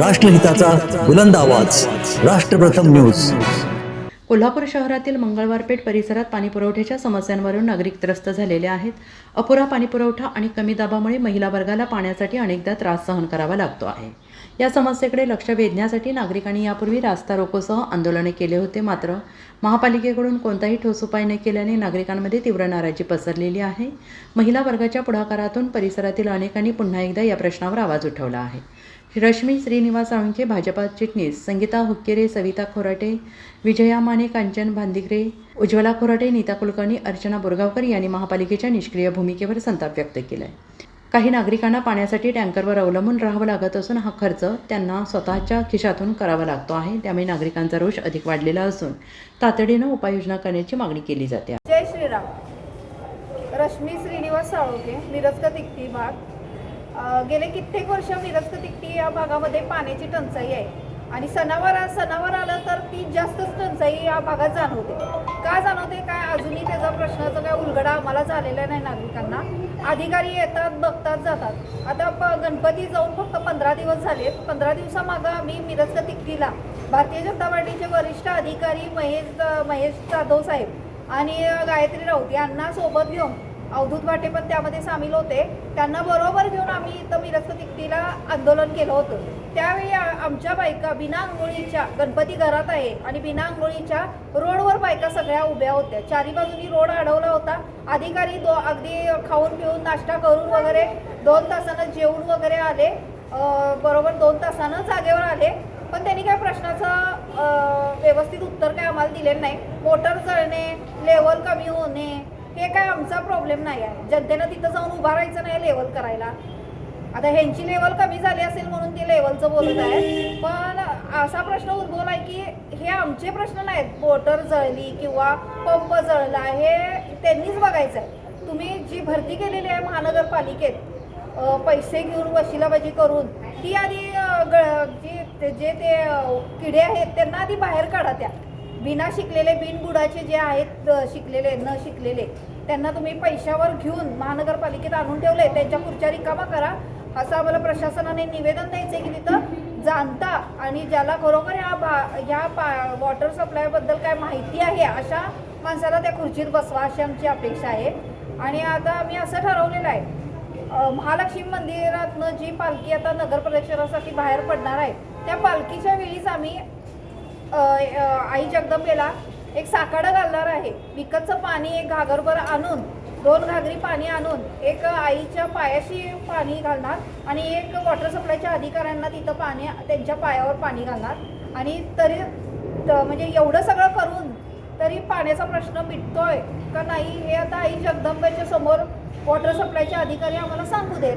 राष्ट्रहिताचा बुलंद आवाज. राष्ट्रप्रथम न्यूज. कोल्हापूर शहरातील मंगळवारपेठ परिसरात पाणीपुरवठ्याच्या समस्यांवरून नागरिक त्रस्त झालेले आहेत. अपुरा पाणीपुरवठा आणि कमी दाबामुळे महिला वर्गाला पाण्यासाठी अनेकदा त्रास सहन करावा लागतो आहे. या समस्येकडे लक्ष वेधण्यासाठी नागरिकांनी यापूर्वी रास्ता रोकोसह आंदोलने केले होते मात्र महापालिकेकडून कोणताही ठोस उपाय न केल्याने नागरिकांमध्ये तीव्र नाराजी पसरलेली आहे. महिला वर्गाच्या पुढाकारातून परिसरातील अनेकांनी पुन्हा एकदा या प्रश्नावर आवाज उठवला आहे. रश्मी श्रीनिवास साळुंखे भाजपा चिटणीस संगीता हुक्केरे सविता खोराटे विजया माने कांचन भांदिकरे उज्ज्वला खोराटे नीता कुलकर्णी अर्चना बोरगावकर यांनी महापालिकेच्या निष्क्रिय भूमिकेवर संताप व्यक्त केला आहे काही नागरिकांना पाण्यासाठी टँकरवर अवलंबून राहावं लागत असून हा खर्च त्यांना स्वतःच्या खिशातून करावा लागतो आहे त्यामुळे नागरिकांचा रोष अधिक वाढलेला असून तातडीनं उपाययोजना करण्याची मागणी केली जाते. जय श्रीराम. रश्मी श्रीनिवास साळोखे मिरजका भाग गेले कित्येक वर्ष मिरजका तिकटी या भागामध्ये पाण्याची टंचाई आहे. आणि सणावार सणावार आलं तर ती जास्तच टंचाई या भागात जाणवते. का जाणवते? काय अजूनही त्याचा प्रश्नाचा काय उलगडा आम्हाला झालेला नाही नागरिकांना. अधिकारी येतात बघतात जातात. आता प गणपती जाऊन फक्त पंधरा दिवस झाले पंधरा दिवसामागं आम्ही मिरजका तिकटीला भारतीय जनता पार्टीचे वरिष्ठ अधिकारी महेश महेश जाधव साहेब आणि गायत्री राऊत यांना सोबत घेऊन अवधूत वाटे पण त्यामध्ये सामील होते. त्यांना बरोबर घेऊन आम्ही इथं मिरस्त तिकटीला आंदोलन केलं होतं. त्यावेळी आमच्या बायका बिना आंघोळीच्या गणपती घरात आहे आणि बिना आंघोळीच्या रोडवर बायका सगळ्या उभ्या होत्या. चारी बाजूनी रोड अडवला होता. अधिकारी दो अगदी खाऊन पिऊन नाश्ता करून वगैरे दोन तासानं जेवून वगैरे आले. बरोबर दोन तासानं जागेवर आले. पण त्यांनी काय प्रश्नाचं व्यवस्थित उत्तर काय आम्हाला दिलेलं नाही. मोटर जळणे लेवल कमी होणे हे काय आमचा प्रॉब्लेम नाही आहे. जनतेनं तिथं जाऊन उभा राहायचं नाही लेवल करायला. आता ह्यांची लेवल कमी झाली असेल म्हणून ते लेवलचं बोलत आहे पण असा प्रश्न उद्भवला आहे की हे आमचे प्रश्न नाहीत. मोटर जळली किंवा पंप जळला हे त्यांनीच बघायचं आहे तुम्ही जी भरती केलेली आहे महानगरपालिकेत पैसे घेऊन वशिलाबाजी करून ती आधी ग- जी ते- जे ते किडे आहेत त्यांना आधी बाहेर काढा त्या. बिना शिकलेले बिनबुडाचे जे आहेत शिकलेले न शिकलेले त्यांना तुम्ही पैशावर घेऊन महानगरपालिकेत आणून ठेवले त्यांच्या खुर्च्या रिकामा करा असं आम्हाला प्रशासनाने निवेदन द्यायचं आहे की तिथं जाणता आणि ज्याला खरोखर ह्या बा ह्या पा वॉटर सप्लायबद्दल काय माहिती आहे अशा माणसाला त्या खुर्चीत बसवा अशी आमची अपेक्षा आहे. आणि आता आम्ही असं ठरवलेलं आहे महालक्ष्मी मंदिरातनं जी पालखी आता नगर प्रदक्षिणासाठी बाहेर पडणार आहे त्या पालखीच्या वेळीच आम्ही आई जगदंबेला एक साकडं घालणार आहे. विकतचं पाणी एक घागरभर आणून दोन घागरी पाणी आणून एक आईच्या पायाशी पाणी घालणार आणि एक वॉटर सप्लायच्या अधिकाऱ्यांना तिथं पाणी त्यांच्या पायावर पाणी घालणार. आणि तरी त- म्हणजे एवढं सगळं करून तरी पाण्याचा प्रश्न मिटतोय का नाही हे आता आई जगदंबेच्या समोर वॉटर सप्लायचे अधिकारी आम्हाला सांगू देत.